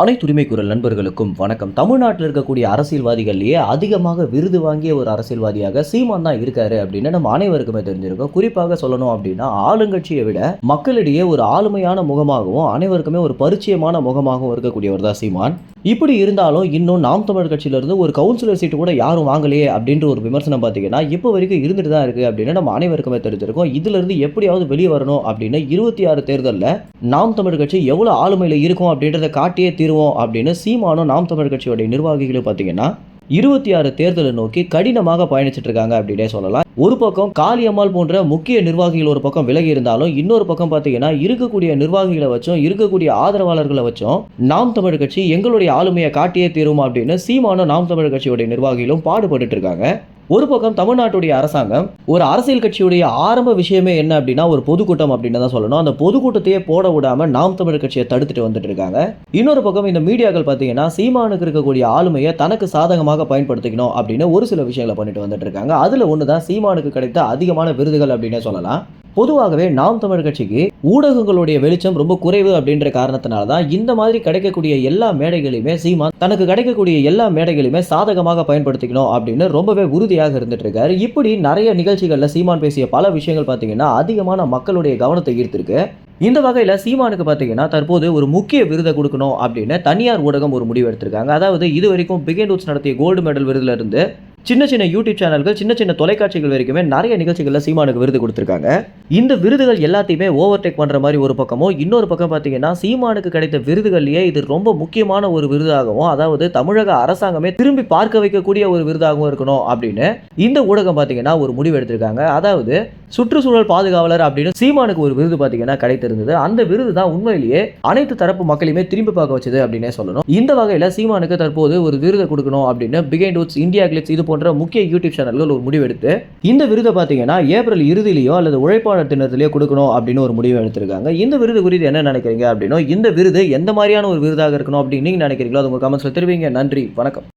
அனைத்து உரிமை குரல் நண்பர்களுக்கும் வணக்கம். தமிழ்நாட்டில் இருக்கக்கூடிய அரசியல்வாதிகள்லேயே அதிகமாக விருது வாங்கிய ஒரு அரசியல்வாதியாக சீமான் தான் இருக்காரு அப்படின்னு நம்ம அனைவருக்குமே தெரிஞ்சிருக்கோம். குறிப்பாக சொல்லணும் அப்படின்னா ஆளுங்கட்சியை விட மக்களிடையே ஒரு ஆளுமையான முகமாகவும் அனைவருக்குமே ஒரு பரிச்சயமான முகமாகவும் இருக்கக்கூடியவர் தான் சீமான். இப்படி இருந்தாலும் இன்னும் நாம் தமிழர் கட்சியிலிருந்து ஒரு கவுன்சிலர் சீட்டு கூட யாரும் வாங்கலையே அப்படின்ற ஒரு விமர்சனம் பார்த்தீங்கன்னா இப்போ வரைக்கும் இருந்துட்டு தான் இருக்கு அப்படின்னு நம்ம அனைவருக்குமே தெரிஞ்சிருக்கோம். இதிலிருந்து எப்படியாவது வெளியே வரணும் அப்படின்னு இருபத்தி ஆறு தேர்தலில் நாம் தமிழர் கட்சி எவ்வளோ ஆளுமையில் இருக்கும் அப்படின்றத காட்டியே தீருவோம் அப்படின்னு சீமானும் நாம் தமிழ் கட்சியோடைய நிர்வாகிகளும் பார்த்தீங்கன்னா இருபத்தி ஆறு தேர்தலை நோக்கி கடினமாக பயணிச்சிட்டு இருக்காங்க அப்படின்னே சொல்லலாம். ஒரு பக்கம் காளியம்மாள் போன்ற முக்கிய நிர்வாகிகள் ஒரு பக்கம் விலகி இருந்தாலும் இன்னொரு பக்கம் பார்த்தீங்கன்னா இருக்கக்கூடிய நிர்வாகிகளை வச்சும் இருக்கக்கூடிய ஆதரவாளர்களை வச்சும் நாம் தமிழ் கட்சி எங்களுடைய ஆளுமையை காட்டியே தீரும் அப்படின்னு சீமானும் நாம் தமிழ் கட்சியுடைய நிர்வாகிகளும் பாடுபட்டுட்டு இருக்காங்க. ஒரு பக்கம் தமிழ்நாட்டுடைய அரசாங்கம் ஒரு அரசியல் கட்சியுடைய ஆரம்ப விஷயமே என்ன அப்படின்னா ஒரு பொதுக்கூட்டம் அப்படின்னு தான் சொல்லணும். அந்த பொதுக்கூட்டத்தையே போட விடாம நாம் தமிழர் கட்சியை தடுத்துட்டு வந்துட்டு இருக்காங்க. இன்னொரு பக்கம் இந்த மீடியாக்கள் பார்த்தீங்கன்னா சீமானுக்கு இருக்கக்கூடிய ஆளுமையை தனக்கு சாதகமாக பயன்படுத்திக்கணும் அப்படின்னு ஒரு சில விஷயங்களை பண்ணிட்டு வந்துட்டு இருக்காங்க. அதுல ஒன்று தான் சீமானுக்கு கிடைத்த அதிகமான விருதுகள் அப்படின்னே சொல்லலாம். பொதுவாகவே நாம் தமிழர் கட்சிக்கு ஊடகங்களுடைய வெளிச்சம் ரொம்ப குறைவு அப்படின்ற காரணத்தினால தான் இந்த மாதிரி கிடைக்கக்கூடிய எல்லா மேடைகளையுமே சீமான் தனக்கு கிடைக்கக்கூடிய எல்லா மேடைகளையுமே சாதகமாக பயன்படுத்திக்கணும் அப்படின்னு ரொம்பவே உறுதியாக இருந்துட்டு இருக்காரு இப்படி நிறைய நிகழ்ச்சிகளில் சீமான் பேசிய பல விஷயங்கள் பார்த்தீங்கன்னா அதிகமான மக்களுடைய கவனத்தை ஈர்த்திருக்கு. இந்த வகையில் சீமானுக்கு பார்த்தீங்கன்னா தற்போது ஒரு முக்கிய விருதை கொடுக்கணும் அப்படின்னு தனியார் ஊடகம் ஒரு முடிவு எடுத்திருக்காங்க அதாவது இது வரைக்கும் பிகேன் ரூட்ஸ் நடத்திய கோல்டு மெடல் விருதுல இருந்து சின்ன சின்ன யூடியூப் சேனல்கள் சின்ன சின்ன தொலைக்காட்சிகள் வரைக்குமே நிறைய நிகழ்ச்சிகளில் சீமானுக்கு விருது கொடுத்துருக்காங்க. இந்த விருதுகள் எல்லாத்தையுமே ஓவர்டேக் பண்ணுற மாதிரி ஒரு பக்கமோ இன்னொரு பக்கம் பார்த்தீங்கன்னா சீமானுக்கு கிடைத்த விருதுகள்லேயே இது ரொம்ப முக்கியமான ஒரு விருதாகவும் அதாவது தமிழக அரசாங்கமே திரும்பி பார்க்க வைக்கக்கூடிய ஒரு விருதாகவும் இருக்கணும் அப்படின்னு இந்த ஊடகம் பார்த்தீங்கன்னா ஒரு முடிவு எடுத்திருக்காங்க. அதாவது சுற்றுச்சூழல் பாதுகாவலர் அப்படின்னு சீமானுக்கு ஒரு விருது பார்த்தீங்கன்னா கிடைத்திருந்தது. அந்த விருது தான் உண்மையிலேயே அனைத்து தரப்பு மக்களையுமே திரும்பி பார்க்க வச்சது அப்படின்னே சொல்லணும். இந்த வகையில் சீமானுக்கு தற்போது ஒரு விருதை கொடுக்கணும் அப்படின்னு பிகைண்ட் உட்ஸ் இந்தியா கிளிப்ஸ் இது போன்ற முக்கிய யூடியூப் சேனல்கள் ஒரு முடிவெடுத்து இந்த விருதை பார்த்தீங்கன்னா ஏப்ரல் இறுதியிலேயோ அல்லது உழைப்பாளர் தினத்திலேயோ கொடுக்கணும் அப்படின்னு ஒரு முடிவு எடுத்திருக்காங்க. இந்த விருது குறித்து என்ன நினைக்கிறீங்க அப்படின்னா இந்த விருது எந்த மாதிரியான ஒரு விருதாக இருக்கணும் அப்படின்னு நீங்கள் நினைக்கிறீங்களோ அது உங்கள் கமெண்ட்ஸில் தெரிவிங்க. நன்றி வணக்கம்.